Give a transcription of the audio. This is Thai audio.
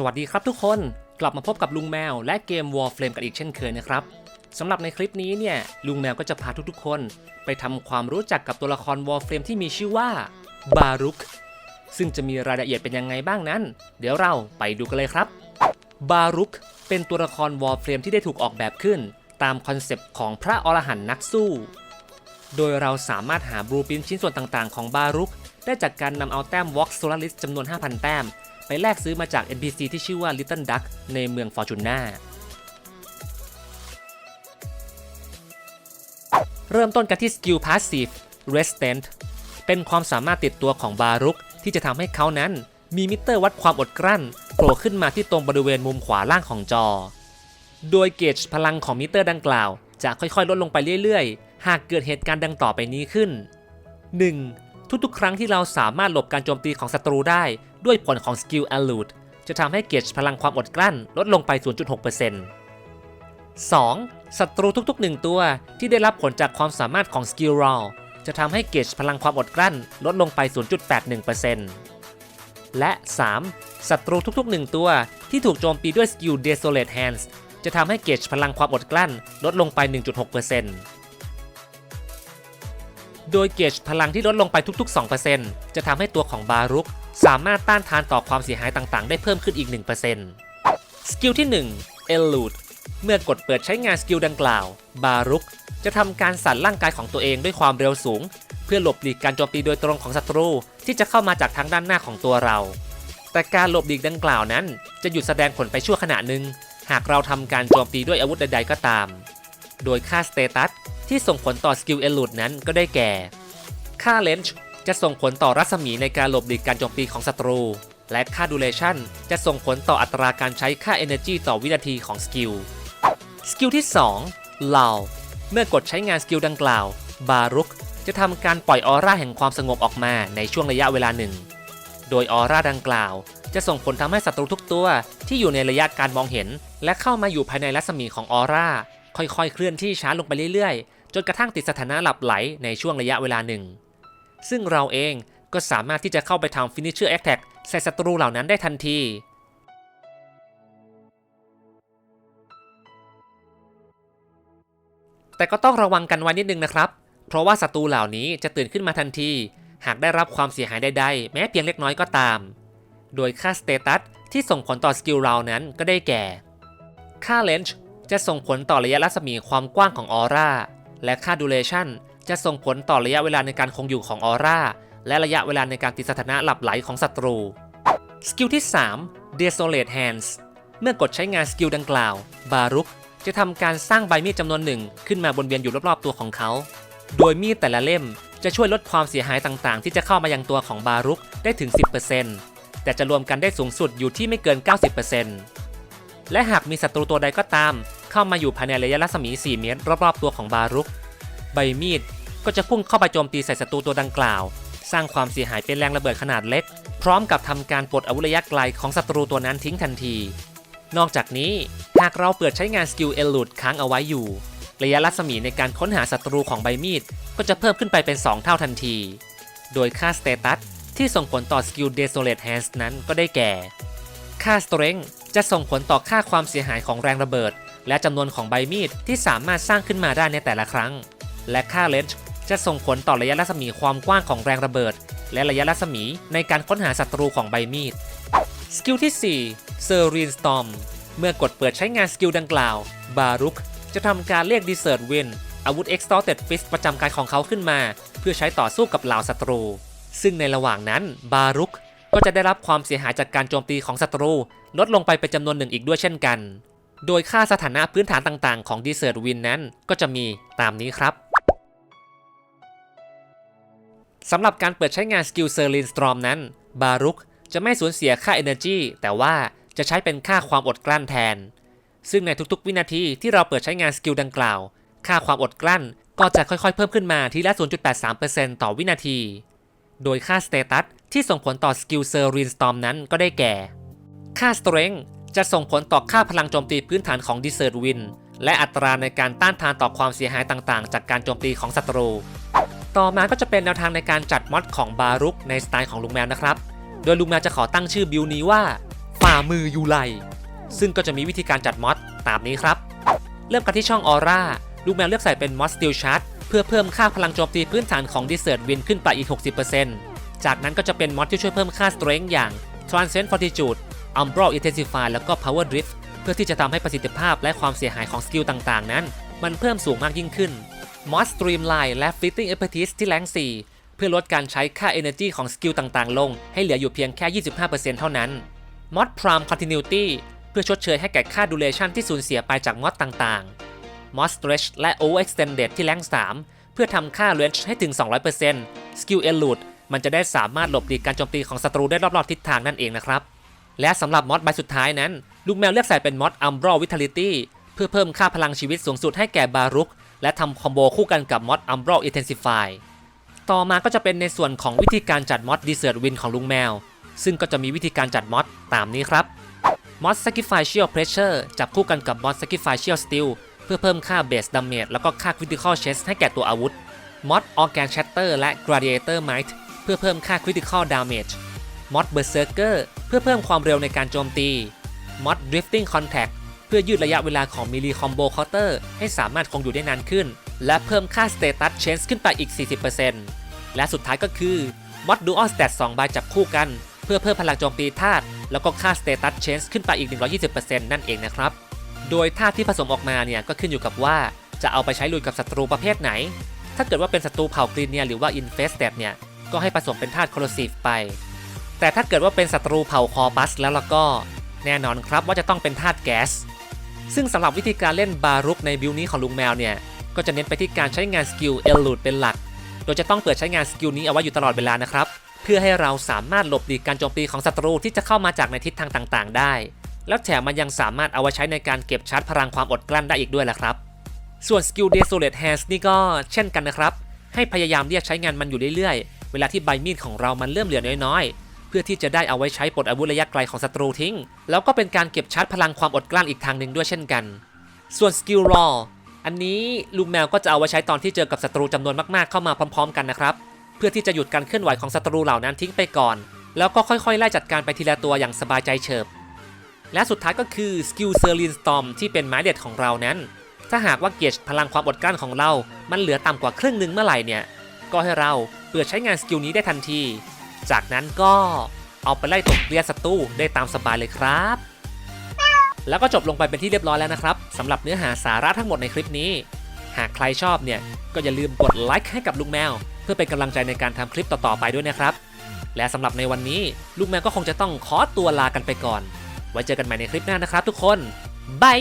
สวัสดีครับทุกคนกลับมาพบกับลุงแมวและเกม Warframe กันอีกเช่นเคยนะครับสำหรับในคลิปนี้เนี่ยลุงแมวก็จะพาทุกๆ คน ไปทำความรู้จักกับตัวละคร Warframe ที่มีชื่อว่าบารุกซึ่งจะมีรายละเอียดเป็นยังไงบ้างนั้น เดี๋ยวเราไปดูกันเลยครับบารุกเป็นตัวละคร Warframe ที่ได้ถูกออกแบบขึ้น ตามคอนเซปต์ของพระอรหันต์นักสู้ โดยเราสามารถหาบลูพินชิ้นส่วนต่างๆ ของบารุกได้จากการนำเอาแต้ม Vox Solaris จำนวน 5,000 แต้ม ไปแลกซื้อมาจาก NPC ที่ชื่อว่า Little Duck ในเมือง Fortuna เริ่มต้นกันที่สกิล Passive Restant เป็นความสามารถติดตัวของบารุกที่จะทำให้เขานั้นมีมิเตอร์วัดความอดกลั้นโผล่ขึ้นมาที่ตรงบริเวณมุมขวาล่างของจอ โดยเกจพลังของมิเตอร์ดังกล่าว จะค่อยๆ ลดลงไปเรื่อยๆ หากเกิดเหตุการณ์ดังต่อไปนี้ขึ้น 1. ทุกๆ ครั้งที่เราสามารถหลบการโจมตีของศัตรูได้ ด้วยผลของสกิล Allude จะทำให้เกจพลังความอดกลั้นลดลงไป 0.6% 2. ศัตรูทุกๆ 1 ตัวที่ได้รับผลจากความสามารถของสกิล Roll จะทำให้เกจพลังความอดกลั้นลดลงไป 0.81%และ 3. ศัตรูทุกๆ 1 ตัวที่ถูกโจมตีด้วยสกิล Desolate Hands จะทำให้เกจพลังความอดกลั้นลดลงไป 1.6% โดยเกจพลังที่ลดลงไปทุก ๆ 2%จะทำให้ตัวของบารุกสามารถต้านทานต่อความเสียหายต่างๆ ได้เพิ่มขึ้นอีก 1%สกิลที่1 Elude เมื่อกดเปิดใช้งานสกิลดังกล่าว บารุกจะทำการสั่นร่างกายของตัวเองด้วยความเร็วสูง เพื่อหลบหลีกการโจมตีโดยตรงของศัตรูที่จะเข้ามาจากทางด้านหน้าของตัวเรา แต่การหลบหลีกดังกล่าวนั้น จะหยุดแสดงผลไปชั่วขณะหนึ่งหากเราทำการโจมตีด้วยอาวุธใด ๆ ก็ตาม โดยค่าสเตตัส ที่ส่งผลต่อสกิลเอลูดนั้นก็ได้แก่ ค่าเลนจ์จะส่งผลต่อรัศมีในการหลบหลีกการโจมตีของศัตรู และค่าดูเลชันจะส่งผลต่ออัตราการใช้ค่า Energy ต่อวินาทีของสกิล สกิลที่2 l o w เมื่อกดใช้งานสกิลดังกล่าว บารุกจะทำการปล่อยออร่าแห่งความสงบออกมาในช่วงระยะเวลาหนึ่ง โดยออร่าดังกล่าว จะส่งผลทำให้ศัตรูทุกตัวที่อยู่ในระยะการมองเห็น และเข้ามาอยู่ภายในรัศมีของออร่าค่อยๆ เคลื่อนที่ช้าลงไปเรื่อยๆ จนกระทั่งติดสถานะหลับไหลในช่วงระยะเวลาหนึ่ง ซึ่งเราเองก็สามารถที่จะเข้าไปทำ Finisher Attack ใส่ศัตรูเหล่านั้นได้ทันที แต่ก็ต้องระวังกันไว้นิดนึงนะครับ เพราะว่าศัตรูเหล่านี้จะตื่นขึ้นมาทันที หากได้รับความเสียหายใดๆ แม้เพียงเล็กน้อยก็ตาม โดยค่าสเตตัสที่ส่งผลต่อสกิลเรานั้นก็ได้แก่ ค่าเลนจ์จะส่งผลต่อระยะรัศมีความกว้างของออร่า และค่าดูเลชันจะส่งผลต่อระยะเวลาในการคงอยู่ของออร่า และระยะเวลาในการติดสถานะหลับไหลของศัตรู สกิลที่ 3 Desolate Hands เมื่อกดใช้งานสกิลดังกล่าว บารุกจะทำการสร้างใบมีดจำนวนหนึ่งขึ้นมาบนเวียนอยู่รอบๆตัวของเขา โดยมีดแต่ละเล่มจะช่วยลดความเสียหายต่างๆ ที่จะเข้ามายังตัวของบารุกได้ถึง 10%แต่จะรวมกันได้สูงสุดอยู่ที่ไม่เกิน 90%และหากมีศัตรูตัวใดก็ตาม เข้ามาอยู่ภายในระยะรัศมี 4 เมตร รอบๆตัวของบารุก ใบมีดก็จะพุ่งเข้าไปโจมตีใส่ศัตรูตัวดังกล่าว สร้างความเสียหายเป็นแรงระเบิดขนาดเล็ก พร้อมกับทำการปลดอาวุธระยะไกลของศัตรูตัวนั้นทิ้งทันที นอกจากนี้หากเราเปิดใช้งานสกิลเอลูดค้างเอาไว้อยู่ ระยะรัศมีในการค้นหาศัตรูของใบมีดก็จะเพิ่มขึ้นไปเป็น 2 เท่าทันที โดยค่าสเตตัสที่ส่งผลต่อสกิล Desolate Hands นั้นก็ได้แก่ ค่า Strength จะส่งผลต่อค่าความเสียหายของแรงระเบิด และจำนวนของใบมีดที่สามารถสร้างขึ้นมาได้ในแต่ละครั้ง และค่า Range จะส่งผลต่อระยะรัศมีความกว้างของแรงระเบิด และระยะรัศมีในการค้นหาศัตรูของใบมีด สกิลที่4 Serene Storm เมื่อกดเปิดใช้งานสกิลดังกล่าว บารุกจะทำการเรียก Desert Wind อาวุธ Exalted Fist ประจำกายของเขาขึ้นมา เพื่อใช้ต่อสู้กับเหล่าศัตรู ซึ่งในระหว่างนั้นบารุกก็จะได้รับความเสียหายจากการโจมตีของศัตรู ลดลงไปเป็นจำนวนหนึ่งอีกด้วยเช่นกัน โดยค่าสถานะพื้นฐานต่างๆ ของ Desert Wind นั้นก็จะมีตามนี้ครับสำหรับการเปิดใช้งานสกิลเซอร์ลินสตรอมนั้นบารุกจะไม่สูญเสียค่า Energy แต่ว่าจะใช้เป็นค่าความอดกลั้นแทน ซึ่งในทุกๆ วินาทีที่เราเปิดใช้งานสกิลดังกล่าว ค่าความอดกลั้นก็จะค่อยๆ เพิ่มขึ้นมาทีละ 0.83%ต่อวินาที โดยค่าสเตตัสที่ส่งผลต่อสกิลเซอร์ลินสตอมนั้นก็ได้แก่ ค่า Strength จะส่งผลต่อค่าพลังโจมตีพื้นฐานของ Desert Wind และอัตราในการต้านทานต่อความเสียหายต่างๆ จากการโจมตีของศัตรู ต่อมาก็จะเป็นแนวทางในการจัดมอดของบารุกในสไตล์ของลุงแมวนะครับ โดยลุงแมวจะขอตั้งชื่อบิลนี้ว่าฝ่ามือยูไลซึ่งก็จะมีวิธีการจัดมอดตามนี้ครับ เริ่มกันที่ช่องออร่าลูกแมวเลือกใส่เป็นมอดสติลชาร์ t เพื่อเพิ่มค่าพลังโจมตีพื้นฐานของ Desert Wind ขึ้นไปอีก 60%จากนั้นก็จะเป็นมอดที่ช่วยเพิ่มค่า Strength อย่าง Transcend Fortitude Umbral Intensify แล้วก็ Power Drift เพื่อที่จะทำให้ประสิทธิภาพและความเสียหายของสกิลต่างๆ นั้น มันเพิ่มสูงมากยิ่งขึ้นมอส Streamline และ Fleeting Impetus ที่แรง4 เพื่อลดการใช้ค่า Energy ของสกิลต่างๆ ลง ให้เหลืออยู่เพียงแค่ 25%เท่านั้นมอด Prime Continuity เพื่อชดเชยให้แก่ค่า Duration ที่สูญเสียไปจากมอดต่างๆมอส Stretch และ Overextended ที่แรง3 เพื่อทำค่า Range ให้ถึง 200% Skill Elude มันจะได้สามารถหลบหลีกการโจมตีของศัตรูได้รอบๆทิศทางนั่นเองนะครับ และสำหรับมอดใบสุดท้ายนั้น ลูกแมวเลือกใส่เป็นมอด Umbral Vitality เพื่อเพิ่มค่าพลังชีวิตสูงสุดให้แก่บารุก และทำคอมโบคู่กันกับมอด Umbral Intensify ต่อมาก็จะเป็นในส่วนของวิธีการจัดมอด Desert Wind ของลุงแมว ซึ่งก็จะมีวิธีการจัดมอดตามนี้ครับมอด Sacrificial Pressure จับคู่กันกับมอด Sacrificial Steel เพื่อเพิ่มค่า Base Damage แล้วก็ค่า Critical Chest ให้แก่ตัวอาวุธมอด Organ Shatter และ Gladiator Might เพื่อเพิ่มค่า Critical Damage ม อด Berserker เพื่อเพิ่มความเร็วในการโจมตีมอด Drifting Contact เพื่อยืดระยะเวลาของ Melee Combo Counter ให้สามารถคงอยู่ได้นานขึ้น และเพิ่มค่า Status Change ขึ้นไปอีก 40%และสุดท้ายก็คือมอด Dual Stat 2ใบจับคู่กัน เพื่อเพิ่มพลังโจมตีธาตุแล้วก็ค่า Status Change ขึ้นไปอีก 120%นั่นเองนะครับ โดยธาตุที่ผสมออกมาเนี่ยก็ขึ้นอยู่กับว่าจะเอาไปใช้ลุยกับศัตรูประเภทไหน ถ้าเกิดว่าเป็นศัตรูเผ่ากรีเนียหรือว่า Infested เนี่ยก็ให้ผสมเป็นธาตุ Corrosive ไป แต่ถ้าเกิดว่าเป็นศัตรูเผ่าคอปัสแล้วล่ะก็แน่นอนครับว่าจะต้องเป็นธาตุแก๊ส ซึ่งสำหรับวิธีการเล่นบารุกในบิลนี้ของลุงแมวเนี่ย ก็จะเน้นไปที่การใช้งานสกิลเอลลูดเป็นหลัก โดยจะต้องเปิดใช้งานสกิลนี้เอาไว้อยู่ตลอดเวลานะครับ เพื่อให้เราสามารถหลบหลีกการโจมตีของศัตรูที่จะเข้ามาจากในทิศทางต่างๆ ได้ แล้วแถมมันยังสามารถเอาไว้ใช้ในการเก็บชาร์จพลังความอดกลั้นได้อีกด้วยล่ะครับ ส่วนสกิล Desolate Hands นี่ก็เช่นกันนะครับ ให้พยายามเรียกใช้งานมันอยู่เรื่อยๆ เวลาที่ใบมีดของเรามันเริ่มเหลือน้อยๆ เพื่อที่จะได้เอาไว้ใช้ปลดอาวุธระยะไกลของศัตรูทิ้ง แล้วก็เป็นการเก็บชาร์จพลังความอดกลั้นอีกทางหนึ่งด้วยเช่นกัน ส่วนสกิล Raw อันนี้ลูกแมวก็จะเอาไว้ใช้ตอนที่เจอกับศัตรูจำนวนมากๆเข้ามาพร้อม ๆ กันนะครับ เพื่อที่จะหยุดการเคลื่อนไหวของศัตรูเหล่านั้นทิ้งไปก่อน แล้วก็ค่อยๆไล่จัดการไปทีละตัวอย่างสบายใจเฉิบ และสุดท้ายก็คือสกิลเซอร์ลินสตอมที่เป็นไม้เด็ดของเรานั้น ถ้าหากว่าเกียรพลังความอดกลั้นของเรา มันเหลือต่ำกว่าครึ่งหนึ่งเมื่อไหร่เนี่ย ก็ให้เราเปิดใช้งานสกิลนี้ได้ทันที จากนั้นก็เอาไปไล่ตบเรียศัตรูได้ตามสบายเลยครับ แล้วก็จบลงไปเป็นที่เรียบร้อยแล้วนะครับสำหรับเนื้อหาสาระทั้งหมดในคลิปนี้ หากใครชอบเนี่ยก็อย่าลืมกดไลค์ให้กับลุงแมว เพื่อเป็นกำลังใจในการทำคลิปต่อๆไปด้วยนะครับ และสำหรับในวันนี้ลุงแมวก็คงจะต้องขอตัวลากันไปก่อน ไว้เจอกันใหม่ในคลิปหน้านะครับ ทุกคนบาย